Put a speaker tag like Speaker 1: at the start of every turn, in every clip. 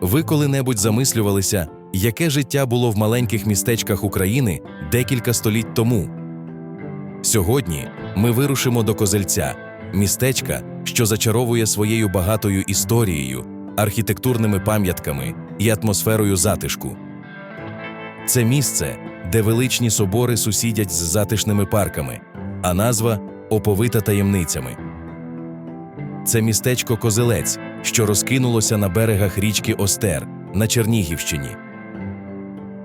Speaker 1: Ви коли-небудь замислювалися, яке життя було в маленьких містечках України декілька століть тому? Сьогодні ми вирушимо до Козельця, містечка, що зачаровує своєю багатою історією, архітектурними пам'ятками і атмосферою затишку. Це місце, де величні собори сусідять з затишними парками, а назва оповита таємницями. Це містечко Козелець, що розкинулося на берегах річки Остер на Чернігівщині.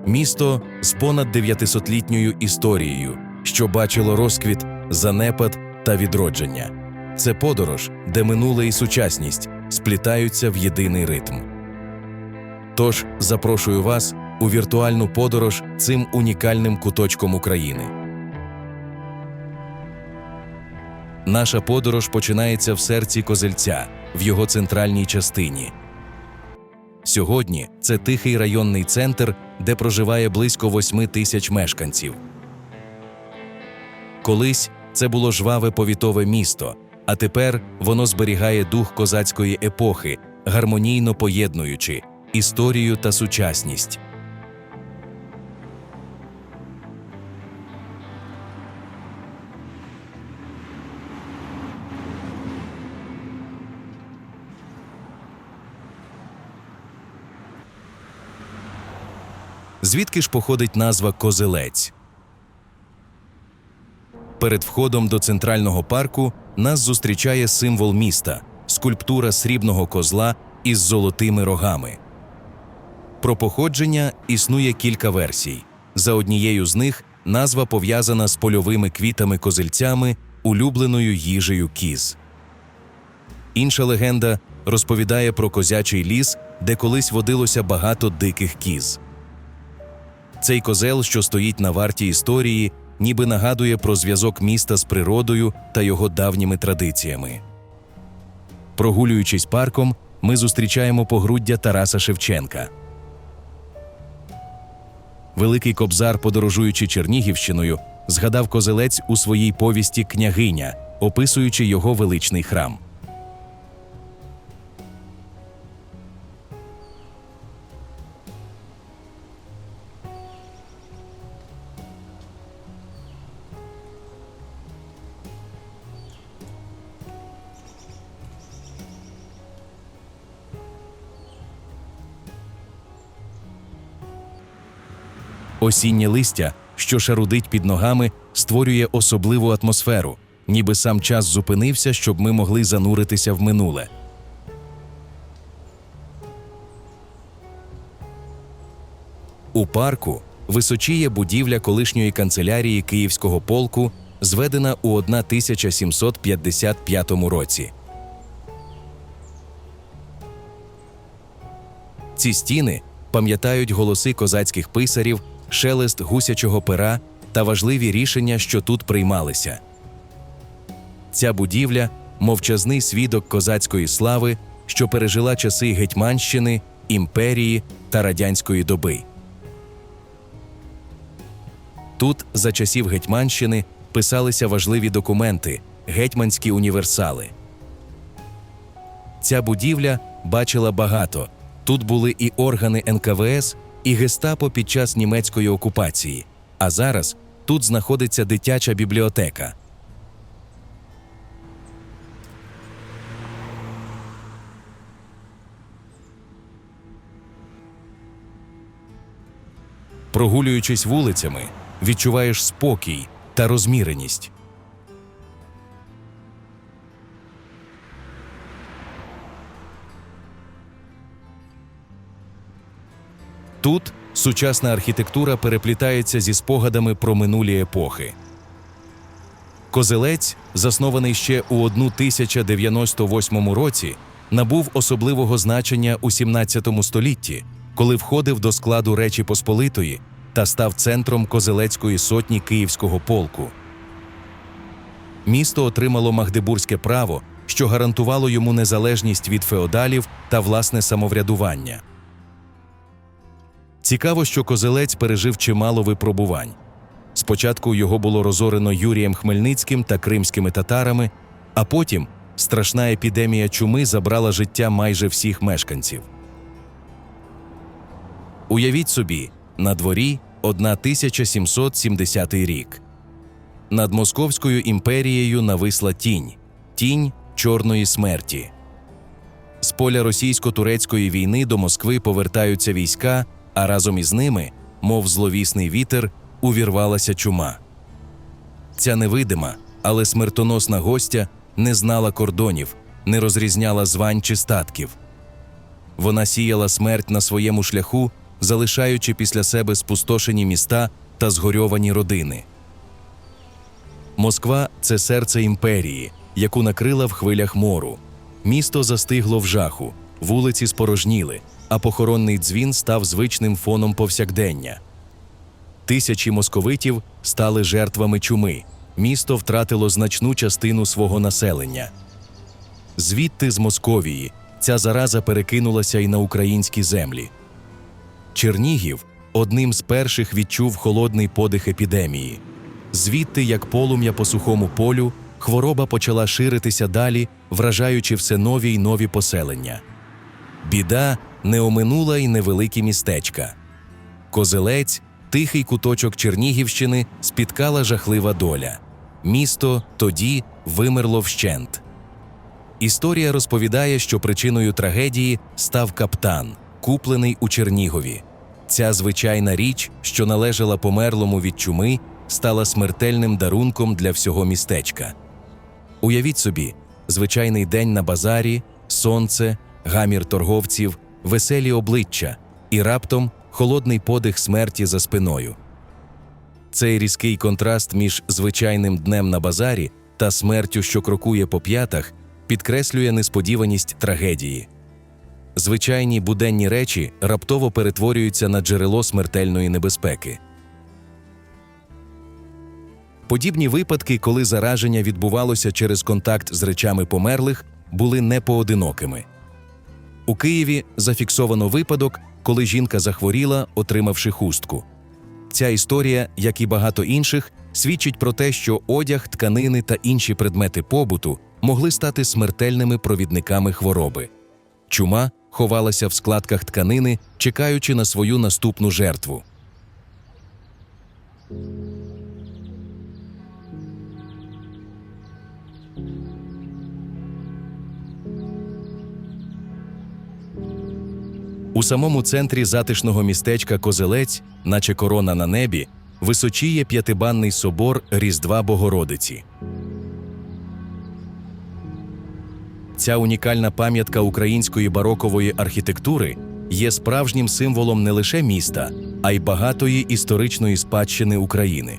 Speaker 1: Місто з понад 900-літньою історією, що бачило розквіт, занепад та відродження. Це подорож, де минуле і сучасність сплітаються в єдиний ритм. Тож запрошую вас у віртуальну подорож цим унікальним куточком України. Наша подорож починається в серці Козельця, в його центральній частині. Сьогодні це тихий районний центр, де проживає близько восьми тисяч мешканців. Колись це було жваве повітове місто, а тепер воно зберігає дух козацької епохи, гармонійно поєднуючи історію та сучасність. Звідки ж походить назва Козелець? Перед входом до центрального парку нас зустрічає символ міста скульптура срібного козла із золотими рогами. Про походження існує кілька версій. За однією з них назва пов'язана з польовими квітами козельцями, улюбленою їжею кіз. Інша легенда розповідає про козячий ліс, де колись водилося багато диких кіз. Цей козел, що стоїть на варті історії, ніби нагадує про зв'язок міста з природою та його давніми традиціями. Прогулюючись парком, ми зустрічаємо погруддя Тараса Шевченка. Великий кобзар, подорожуючи Чернігівщиною, згадав козелець у своїй повісті Княгиня, описуючи його величний храм. Осіннє листя, що шарудить під ногами, створює особливу атмосферу, ніби сам час зупинився, щоб ми могли зануритися в минуле. У парку височіє будівля колишньої канцелярії Київського полку, зведена у 1755 році. Ці стіни пам'ятають голоси козацьких писарів, шелест гусячого пера та важливі рішення, що тут приймалися. Ця будівля мовчазний свідок козацької слави, що пережила часи Гетьманщини, імперії та радянської доби. Тут за часів Гетьманщини писалися важливі документи, гетьманські універсали. Ця будівля бачила багато. Тут були і органи НКВС, і гестапо під час німецької окупації. А зараз тут знаходиться дитяча бібліотека. Прогулюючись вулицями, відчуваєш спокій та розміреність. Тут сучасна архітектура переплітається зі спогадами про минулі епохи. Козелець, заснований ще у 1098 році, набув особливого значення у 17 столітті, коли входив до складу Речі Посполитої та став центром Козелецької сотні Київського полку. Місто отримало магдебурзьке право, що гарантувало йому незалежність від феодалів та власне самоврядування. Цікаво, що Козелець пережив чимало випробувань. Спочатку його було розорено Юрієм Хмельницьким та кримськими татарами, а потім страшна епідемія чуми забрала життя майже всіх мешканців. Уявіть собі, на дворі 1770 рік. Над Московською імперією нависла тінь тінь чорної смерті. З поля російсько-турецької війни до Москви повертаються війська, а разом із ними, мов зловісний вітер, увірвалася чума. Ця невидима, але смертоносна гостя не знала кордонів, не розрізняла звань чи статків. Вона сіяла смерть на своєму шляху, залишаючи після себе спустошені міста та згорьовані родини. Москва це серце імперії, яку накрила в хвилях мору. Місто застигло в жаху, вулиці спорожніли, а похоронний дзвін став звичним фоном повсякдення. Тисячі московитів стали жертвами чуми. Місто втратило значну частину свого населення. Звідти з Московії ця зараза перекинулася й на українські землі. Чернігів одним з перших відчув холодний подих епідемії. Звідти, як полум'я по сухому полю, хвороба почала ширитися далі, вражаючи все нові й нові поселення. Біда не оминула й невеликі містечка. Козелець, тихий куточок Чернігівщини, спіткала жахлива доля. Місто тоді вимерло вщент. Історія розповідає, що причиною трагедії став каптан, куплений у Чернігові. Ця звичайна річ, що належала померлому від чуми, стала смертельним дарунком для всього містечка. Уявіть собі, звичайний день на базарі, сонце, гамір торговців, веселі обличчя і раптом холодний подих смерті за спиною. Цей різкий контраст між звичайним днем на базарі та смертю, що крокує по п'ятах, підкреслює несподіваність трагедії. Звичайні буденні речі раптово перетворюються на джерело смертельної небезпеки. Подібні випадки, коли зараження відбувалося через контакт з речами померлих, були непоодинокими. У Києві зафіксовано випадок, коли жінка захворіла, отримавши хустку. Ця історія, як і багато інших, свідчить про те, що одяг, тканини та інші предмети побуту могли стати смертельними провідниками хвороби. Чума ховалася в складках тканини, чекаючи на свою наступну жертву. У самому центрі затишного містечка Козелець, наче корона на небі, височіє п'ятибанний собор Різдва Богородиці. Ця унікальна пам'ятка української барокової архітектури є справжнім символом не лише міста, а й багатої історичної спадщини України.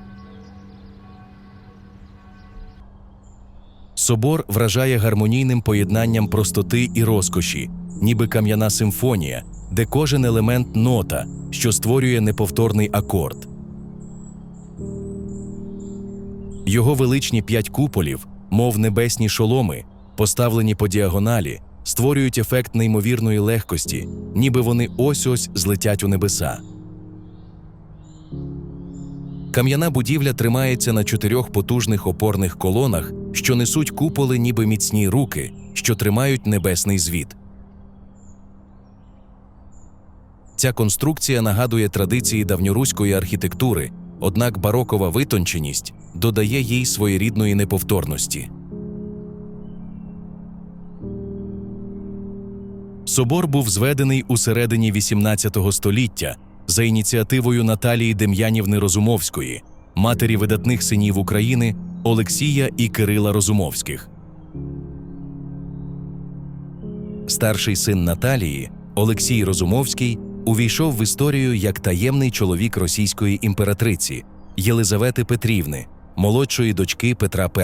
Speaker 1: Собор вражає гармонійним поєднанням простоти і розкоші, ніби кам'яна симфонія, де кожен елемент нота, що створює неповторний акорд. Його величні п'ять куполів, мов небесні шоломи, поставлені по діагоналі, створюють ефект неймовірної легкості, ніби вони ось ось злетять у небеса. Кам'яна будівля тримається на чотирьох потужних опорних колонах, що несуть куполи, ніби міцні руки, що тримають небесний звіт. Ця конструкція нагадує традиції давньоруської архітектури, однак барокова витонченість додає їй своєрідної неповторності. Собор був зведений у середині XVIII століття за ініціативою Наталії Дем'янівни Розумовської, матері видатних синів України Олексія і Кирила Розумовських. Старший син Наталії Олексій Розумовський увійшов в історію як таємний чоловік російської імператриці Єлизавети Петрівни, молодшої дочки Петра І.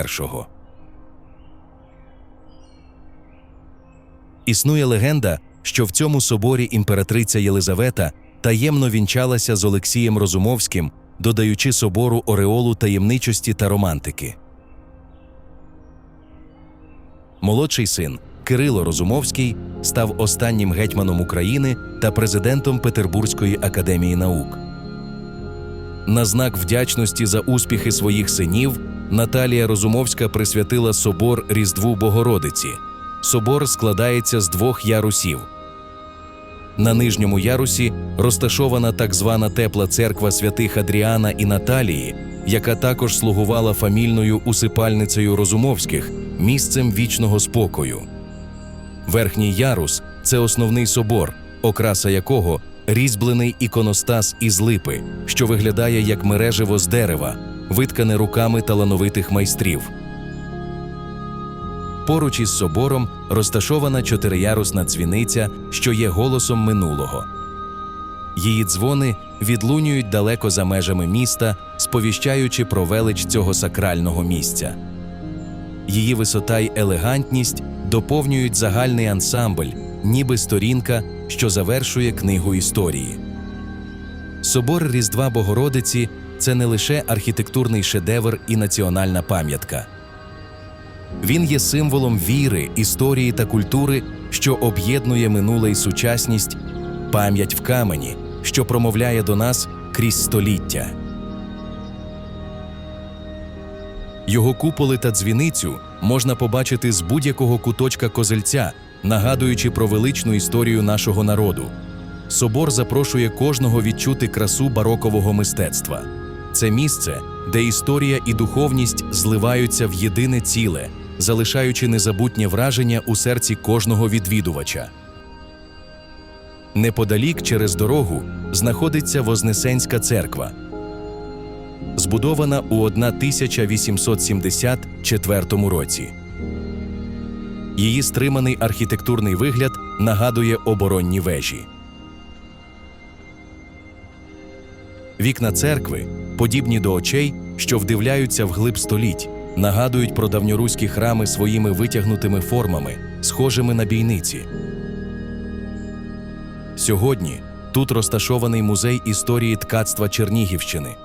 Speaker 1: Існує легенда, що в цьому соборі імператриця Єлизавета таємно вінчалася з Олексієм Розумовським, додаючи собору ореолу таємничості та романтики. Молодший син Кирило Розумовський став останнім гетьманом України та президентом Петербурзької академії наук. На знак вдячності за успіхи своїх синів Наталія Розумовська присвятила собор Різдву Богородиці. Собор складається з двох ярусів. на нижньому ярусі розташована так звана тепла церква святих Адріана і Наталії, яка також слугувала фамільною усипальницею Розумовських, місцем вічного спокою. Верхній ярус це основний собор, окраса якого різьблений іконостас із липи, що виглядає як мережево з дерева, виткане руками талановитих майстрів. Поруч із собором розташована чотириярусна дзвіниця, що є голосом минулого. Її дзвони відлунюють далеко за межами міста, сповіщаючи про велич цього сакрального місця. Її висота й елегантність доповнюють загальний ансамбль, ніби сторінка, що завершує книгу історії. Собор Різдва Богородиці це не лише архітектурний шедевр і національна пам'ятка. Він є символом віри, історії та культури, що об'єднує минуле і сучасність, пам'ять в камені, що промовляє до нас крізь століття. Його куполи та дзвіницю можна побачити з будь-якого куточка козельця, нагадуючи про величну історію нашого народу. Собор запрошує кожного відчути красу барокового мистецтва. Це місце, де історія і духовність зливаються в єдине ціле, залишаючи незабутнє враження у серці кожного відвідувача. Неподалік через дорогу знаходиться Вознесенська церква, збудована у 1874 році. Її стриманий архітектурний вигляд нагадує оборонні вежі. Вікна церкви, подібні до очей, що вдивляються в глиб століть, нагадують про давньоруські храми своїми витягнутими формами, схожими на бійниці. Сьогодні тут розташований музей історії ткацтва Чернігівщини.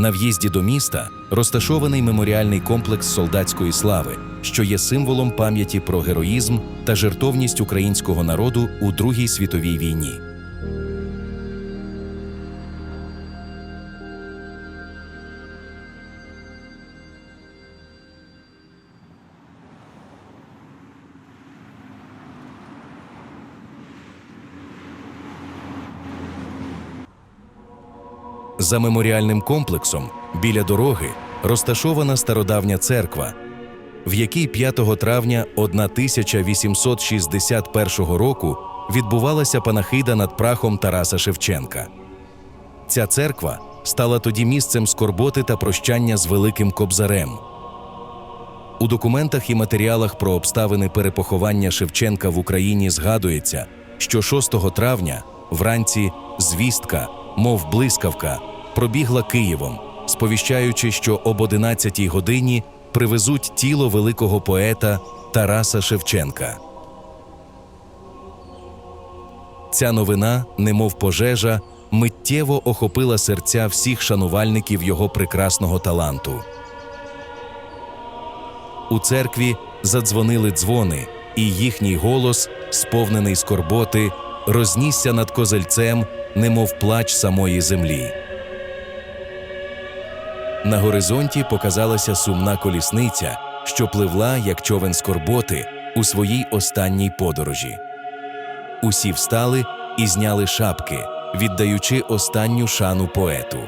Speaker 1: На в'їзді до міста розташований меморіальний комплекс солдатської слави, що є символом пам'яті про героїзм та жертовність українського народу у Другій світовій війні. За меморіальним комплексом біля дороги розташована стародавня церква, в якій 5 травня 1861 року відбувалася панахида над прахом Тараса Шевченка. Ця церква стала тоді місцем скорботи та прощання з Великим Кобзарем. У документах і матеріалах про обставини перепоховання Шевченка в Україні згадується, що 6 травня вранці звістка, мов блискавка, пробігла Києвом, сповіщаючи, що об 11 годині привезуть тіло великого поета Тараса Шевченка. Ця новина, немов пожежа, миттєво охопила серця всіх шанувальників його прекрасного таланту. У церкві задзвонили дзвони, і їхній голос, сповнений скорботи, рознісся над козельцем, немов плач самої землі. На горизонті показалася сумна колісниця, що пливла, як човен скорботи, у своїй останній подорожі. Усі встали і зняли шапки, віддаючи останню шану поету.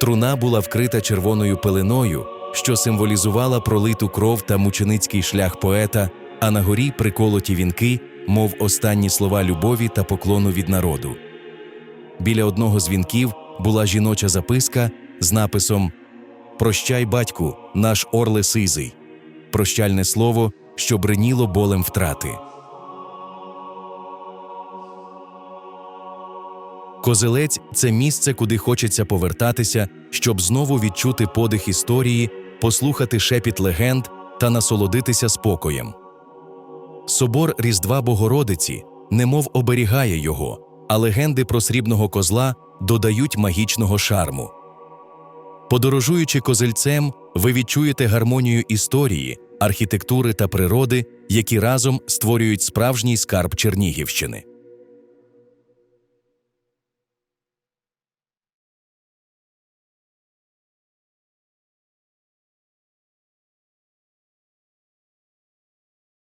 Speaker 1: Труна була вкрита червоною пеленою, що символізувала пролиту кров та мученицький шлях поета, а на горі приколоті вінки, мов останні слова любові та поклону від народу. Біля одного з вінків була жіноча записка з написом Прощай, батьку, наш орле сизий, прощальне слово, що бриніло болем втрати. Козелець це місце, куди хочеться повертатися, щоб знову відчути подих історії послухати шепіт легенд та насолодитися спокоєм. Собор Різдва Богородиці немов оберігає його, а легенди про срібного козла додають магічного шарму. Подорожуючи козельцем, ви відчуєте гармонію історії, архітектури та природи, які разом створюють справжній скарб Чернігівщини.